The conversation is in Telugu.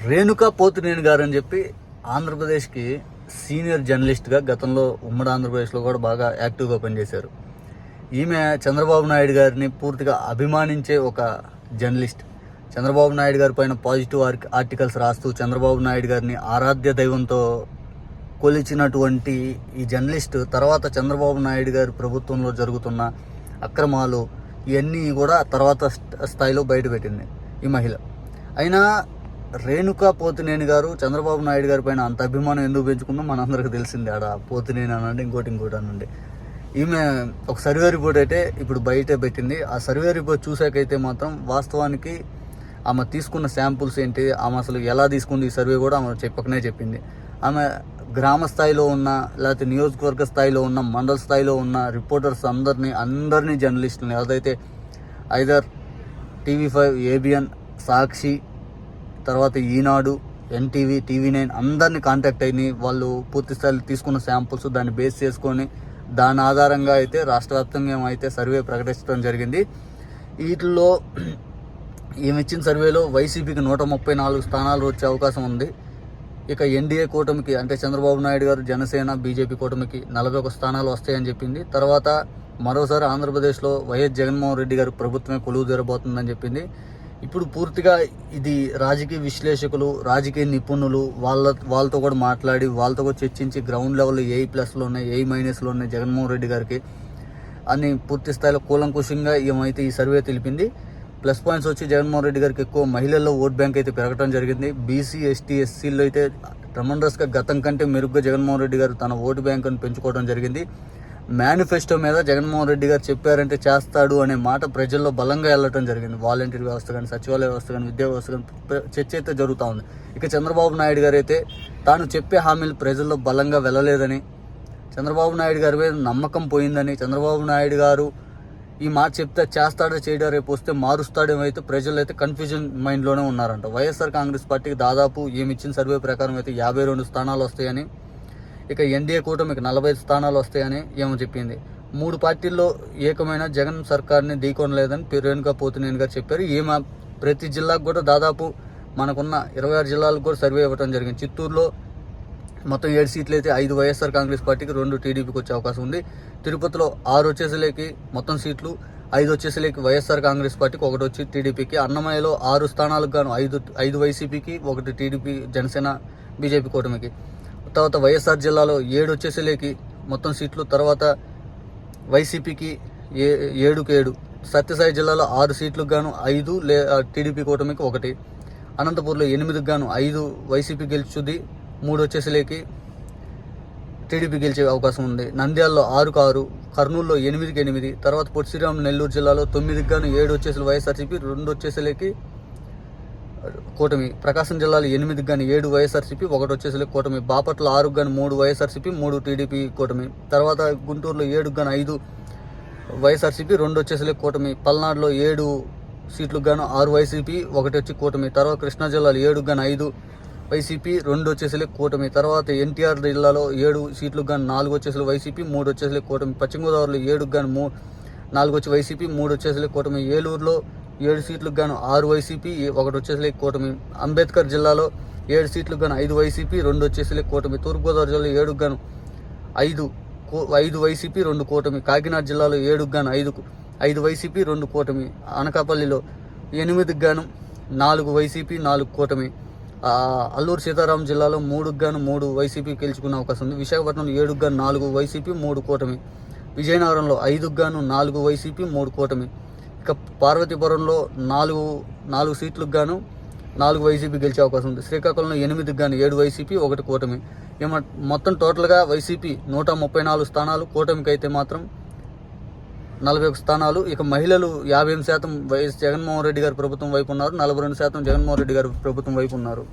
రేణుకా పోతినేని గారు అని చెప్పి ఆంధ్రప్రదేశ్కి సీనియర్ జర్నలిస్ట్గా గతంలో ఉమ్మడి ఆంధ్రప్రదేశ్లో కూడా బాగా యాక్టివ్గా పనిచేశారు. ఈమె చంద్రబాబు నాయుడు గారిని పూర్తిగా అభిమానించే ఒక జర్నలిస్ట్. చంద్రబాబు నాయుడు గారి పైన పాజిటివ్ ఆర్ ఆర్టికల్స్ రాస్తూ చంద్రబాబు నాయుడు గారిని ఆరాధ్య దైవంతో కొలిచినటువంటి ఈ జర్నలిస్ట్ తర్వాత చంద్రబాబు నాయుడు గారి ప్రభుత్వంలో జరుగుతున్న అక్రమాలు ఇవన్నీ కూడా తర్వాత స్థాయిలో బయటపెట్టింది ఈ మహిళ. అయినా రేణుకా పోతినేని గారు చంద్రబాబు నాయుడు గారి పైన అంత అభిమానం ఎందుకు పెంచుకుందో మనందరికీ తెలిసింది. ఆడ పోతినేని అనండి ఇంకోటి ఇంకోటి అనండి ఈమె ఒక సర్వే రిపోర్ట్ అయితే ఇప్పుడు బయట పెట్టింది. ఆ సర్వే రిపోర్ట్ చూసాకైతే మాత్రం వాస్తవానికి ఆమె తీసుకున్న శాంపుల్స్ ఏంటి ఆమె అసలు ఎలా తీసుకుంది ఈ సర్వే కూడా ఆమె చెప్పకనే చెప్పింది. ఆమె గ్రామ స్థాయిలో ఉన్న లేకపోతే నియోజకవర్గ స్థాయిలో ఉన్న మండల స్థాయిలో ఉన్న రిపోర్టర్స్ అందరినీ అందరినీ జర్నలిస్టులని ఏదైతే either TV five ABN Sakshi తర్వాత ఈనాడు ఎన్టీవీ టీవీ నైన్ అందరినీ కాంటాక్ట్ అయినాయి వాళ్ళు పూర్తి స్థాయిలో తీసుకున్న శాంపుల్స్ దాన్ని బేస్ చేసుకొని దాని ఆధారంగా అయితే రాష్ట్ర వ్యాప్తంగా ఏమైతే సర్వే ప్రకటించడం జరిగింది వీటిల్లో ఈమె ఇచ్చిన సర్వేలో వైసీపీకి నూట ముప్పై నాలుగు స్థానాలు వచ్చే అవకాశం ఉంది. ఇక ఎన్డీఏ కూటమికి అంటే చంద్రబాబు నాయుడు గారు జనసేన బీజేపీ కూటమికి నలభై ఒక స్థానాలు వస్తాయని చెప్పింది. తర్వాత మరోసారి ఆంధ్రప్రదేశ్లో వైఎస్ జగన్మోహన్ రెడ్డి గారు ప్రభుత్వమే కొలువు జరబోతుందని చెప్పింది. ఇప్పుడు పూర్తిగా ఇది రాజకీయ విశ్లేషకులు రాజకీయ నిపుణులు వాళ్ళ వాళ్ళతో కూడా మాట్లాడి వాళ్ళతో కూడా చర్చించి గ్రౌండ్ లెవెల్లో ఏ ప్లస్లో ఉన్నాయి ఏ మైనస్లో ఉన్నాయి జగన్మోహన్ రెడ్డి గారికి అని పూర్తి స్థాయిలో కూలంకుషంగా ఏమైతే ఈ సర్వే తెలిపింది ప్లస్ పాయింట్స్ వచ్చి జగన్మోహన్ రెడ్డి గారికి ఎక్కువ మహిళల్లో ఓట్ బ్యాంక్ అయితే పెరగడం జరిగింది. బీసీ ఎస్టీ ఎస్సీల్లో అయితే ట్రమండస్గా గతం కంటే మెరుగ్గా జగన్మోహన్ రెడ్డి గారు తన ఓటు బ్యాంకును పెంచుకోవడం జరిగింది. మేనిఫెస్టో మీద జగన్మోహన్ రెడ్డి గారు చెప్పారంటే చేస్తాడు అనే మాట ప్రజల్లో బలంగా వెళ్ళటం జరిగింది. వాలంటీర్ వ్యవస్థ కానీ సచివాలయ వ్యవస్థ కానీ విద్యా వ్యవస్థ కానీ చర్చ అయితే జరుగుతూ ఉంది. ఇక చంద్రబాబు నాయుడు గారు అయితే తాను చెప్పే హామీలు ప్రజల్లో బలంగా వెళ్ళలేదని చంద్రబాబు నాయుడు గారి మీద నమ్మకం పోయిందని చంద్రబాబు నాయుడు గారు ఈ మాట చెప్తే చేస్తాడో చేయడో రేపు వస్తే మారుస్తాడేమో అయితే ప్రజలు అయితే కన్ఫ్యూజన్ మైండ్లోనే ఉన్నారంట. వైఎస్ఆర్ కాంగ్రెస్ పార్టీకి దాదాపు ఏమి ఇచ్చిన సర్వే ప్రకారం అయితే యాభై రెండు స్థానాలు వస్తాయని ఇక ఎన్డీఏ కూటమికి నలభై స్థానాలు వస్తాయని ఏమో చెప్పింది. మూడు పార్టీల్లో ఏకమైన జగన్ సర్కార్ని ఢీకొనలేదని పి- రేణుకా పోతినేని గారు చెప్పారు. ఈమె ప్రతి జిల్లాకు కూడా దాదాపు మనకున్న ఇరవై ఆరు జిల్లాలకు కూడా సర్వే ఇవ్వడం జరిగింది. చిత్తూరులో మొత్తం ఏడు సీట్లు అయితే ఐదు వైఎస్ఆర్ కాంగ్రెస్ పార్టీకి రెండు టీడీపీకి వచ్చే అవకాశం ఉంది. తిరుపతిలో ఆరు వచ్చేసలేకి మొత్తం సీట్లు ఐదు వచ్చేసలేకి వైఎస్ఆర్ కాంగ్రెస్ పార్టీకి ఒకటి వచ్చి టీడీపీకి. అన్నమయ్యలో ఆరు స్థానాలకు గాను ఐదు ఐదు వైసీపీకి ఒకటి టీడీపీ జనసేన బీజేపీ కూటమికి. తర్వాత వైఎస్ఆర్ జిల్లాలో ఏడు వచ్చేసేలేకి మొత్తం సీట్లు తర్వాత వైసీపీకి ఏ ఏడుకు ఏడు. సత్యసాయి జిల్లాలో ఆరు సీట్లకు గాను ఐదు లే టీడీపీ కూటమికి ఒకటి. అనంతపూర్లో ఎనిమిదికి గాను ఐదు వైసీపీ గెలుచుది మూడు వచ్చేసేలేకి టీడీపీ గెలిచే అవకాశం ఉంది. నంద్యాలలో ఆరుకు ఆరు కర్నూలులో ఎనిమిదికి ఎనిమిది తర్వాత పొట్టిశ్రీరాములు శ్రీరామ్ నెల్లూరు జిల్లాలో తొమ్మిదికి గాను ఏడు వచ్చేసి వైఎస్ఆర్సీపీ రెండు వచ్చేసేలేకి కూటమి ప్రకాశం జిల్లాలో ఎనిమిదికి కానీ ఏడు వైఎస్ఆర్సీపీ ఒకటి వచ్చేసరికి కూటమి బాపట్ల ఆరుకు కానీ మూడు వైఎస్ఆర్సీపీ మూడు టీడీపీ కూటమి. తర్వాత గుంటూరులో ఏడుకు కానీ ఐదు వైఎస్ఆర్సీపీ రెండు వచ్చేసరికి కూటమి పల్నాడులో ఏడు సీట్లకు గాను ఆరు వైసీపీ ఒకటి వచ్చి కూటమి. తర్వాత కృష్ణా జిల్లాలో ఏడు గాను ఐదు వైసీపీ రెండు వచ్చేసరికి కూటమి. తర్వాత ఎన్టీఆర్ జిల్లాలో ఏడు సీట్లకు గాను నాలుగు వచ్చేసరికి వైసీపీ మూడు వచ్చేసరికి కూటమి. పశ్చిమ గోదావరిలో ఏడుకు గాను మూ నాలుగు వచ్చి వైసీపీ మూడు వచ్చేసరికి కూటమి. ఏలూరులో ఏడు సీట్లకు గాను ఆరు వైసీపీ ఒకటి వచ్చేసరికి కూటమి. అంబేద్కర్ జిల్లాలో ఏడు సీట్లకు గాను ఐదు వైసీపీ రెండు వచ్చేసరికి కూటమి. తూర్పుగోదావరి జిల్లాలో ఏడుకు గాను ఐదు ఐదు వైసీపీ రెండు కూటమి. కాకినాడ జిల్లాలో ఏడుకు గాను ఐదు ఐదు వైసీపీ రెండు కూటమి. అనకాపల్లిలో ఎనిమిదికి గాను నాలుగు వైసీపీ నాలుగు కూటమి. అల్లూరు సీతారాం జిల్లాలో మూడుకు గాను మూడు వైసీపీ గెలుచుకునే అవకాశం ఉంది. విశాఖపట్నంలో ఏడుకు గాను నాలుగు వైసీపీ మూడు కూటమి. విజయనగరంలో ఐదుకు గాను నాలుగు వైసీపీ మూడు కూటమి. ఇక పార్వతీపురంలో నాలుగు నాలుగు సీట్లకు గాను నాలుగు వైసీపీ గెలిచే అవకాశం ఉంది. శ్రీకాకుళంలో ఎనిమిదికి గాను ఏడు వైసీపీ ఒకటి కూటమి. ఏమ మొత్తం టోటల్గా వైసీపీ నూట ముప్పై నాలుగు స్థానాలు కూటమికి అయితే మాత్రం నలభై ఒక స్థానాలు. ఇక మహిళలు యాభై ఎనిమిది శాతం వైఎస్ జగన్మోహన్ రెడ్డి గారి ప్రభుత్వం వైపు ఉన్నారు. నలభై రెండు శాతం జగన్మోహన్ రెడ్డి గారి ప్రభుత్వం వైపు ఉన్నారు.